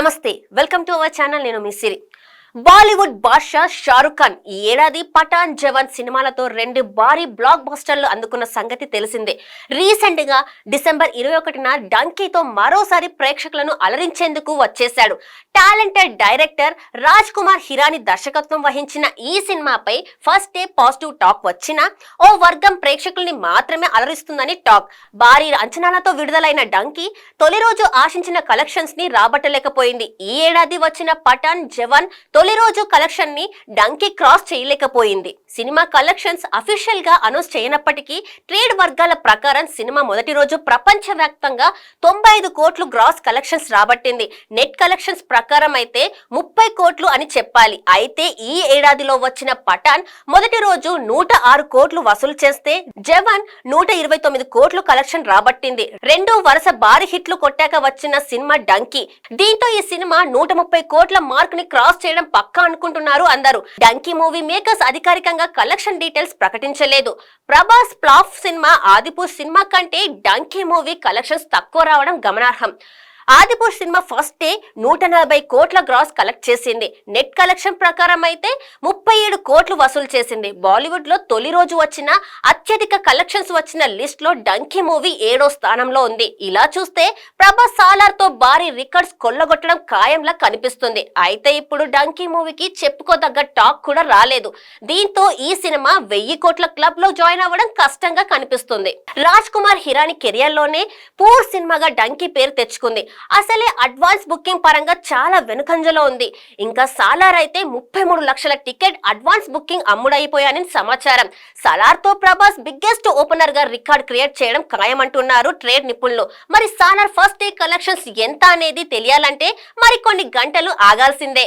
నమస్తే welcome to our channel నేను మీ సిరి. బాలీవుడ్ బాద్షా షారుఖ్ ఖాన్ ఈ ఏడాది పఠాన్ జవాన్ సినిమాలతో రెండు భారీ బ్లాక్ బస్టర్లు అందుకున్న సంగతి తెలిసిందే. రీసెంట్గా డిసెంబర్ ఇరవై ఒకటిన డంకీతో మరోసారి ప్రేక్షకులను అలరించేందుకు వచ్చేశాడు. టాలెంటెడ్ డైరెక్టర్ రాజ్ కుమార్ హిరాని దర్శకత్వం వహించిన ఈ సినిమాపై ఫస్ట్ డే పాజిటివ్ టాక్ వచ్చినా ఓ వర్గం ప్రేక్షకుల్ని మాత్రమే అలరిస్తుందని టాక్. భారీ అంచనాలతో విడుదలైన డంకీ తొలి రోజు ఆశించిన కలెక్షన్స్ని రాబట్టలేకపోయింది. ఈ ఏడాది వచ్చిన పఠాన్ జవాన్ తొలి రోజు కలెక్షన్ని డంకీ క్రాస్ చేయలేకపోయింది. సినిమా కలెక్షన్స్ అఫీషియల్గా అనౌన్స్ చేయనప్పటికీ ట్రేడ్ వర్గాల ప్రకారం సినిమా మొదటి రోజు ప్రపంచ వ్యాప్తంగా తొంభై ఐదు కోట్లు గ్రాస్ కలెక్షన్స్ రాబట్టింది. నెట్ కలెక్షన్స్ ప్రకారం అయితే ముప్పై కోట్లు అని చెప్పాలి. అయితే ఈ ఏడాదిలో వచ్చిన పఠాన్ మొదటి రోజు నూట ఆరు కోట్లు వసూలు చేస్తే జవాన్ నూట ఇరవై తొమ్మిది కోట్లు కలెక్షన్ రాబట్టింది. రెండు వరుస భారీ హిట్లు కొట్టాక వచ్చిన సినిమా డంకీ. దీంతో ఈ సినిమా నూట ముప్పై కోట్ల మార్క్ని క్రాస్ చేయడం పక్కా అనుకుంటున్నారు అందరూ. డంకీ మూవీ మేకర్స్ అధికారికంగా కలెక్షన్ డీటెయిల్స్ ప్రకటించలేదు. Prabhas flop cinema Adipurush cinema కంటే డంకీ మూవీ కలెక్షన్స్ తక్కువ రావడం గమనార్హం. ఆదిపూర్ సినిమా ఫస్ట్ డే నూట నలభై కోట్ల గ్రాస్ కలెక్ట్ చేసింది. నెట్ కలెక్షన్ ప్రకారం అయితే ముప్పై ఏడు కోట్లు వసూలు చేసింది. బాలీవుడ్లో తొలి రోజు వచ్చిన అత్యధిక కలెక్షన్స్ వచ్చిన లిస్ట్లో డంకీ మూవీ ఏడో స్థానంలో ఉంది. ఇలా చూస్తే ప్రభాస్ సాలార్తో భారీ రికార్డ్స్ కొల్లగొట్టడం ఖాయంలా కనిపిస్తుంది. అయితే ఇప్పుడు డంకీ మూవీకి చెప్పుకోదగ్గ టాక్ కూడా రాలేదు. దీంతో ఈ సినిమా వెయ్యి కోట్ల క్లబ్లో జాయిన్ అవ్వడం కష్టంగా కనిపిస్తుంది. రాజ్ కుమార్ హిరాని కెరియర్లోనే పూర్ సినిమాగా డంకీ పేరు తెచ్చుకుంది. అసలే అడ్వాన్స్ బుకింగ్ పరంగా చాలా వెనుకంజలో ఉంది. ఇంకా సాలార్ అయితే ముప్పై మూడు లక్షల టికెట్ అడ్వాన్స్ బుకింగ్ అమ్ముడైపోయానని సమాచారం. సలార్తో ప్రభాస్ బిగ్గెస్ట్ ఓపెనర్గా రికార్డ్ క్రియేట్ చేయడం ఖాయమంటున్నారు ట్రేడ్ నిపుణులు. మరి సాలార్ ఫస్ట్ డే కలెక్షన్స్ ఎంత అనేది తెలియాలంటే మరికొన్ని గంటలు ఆగాల్సిందే.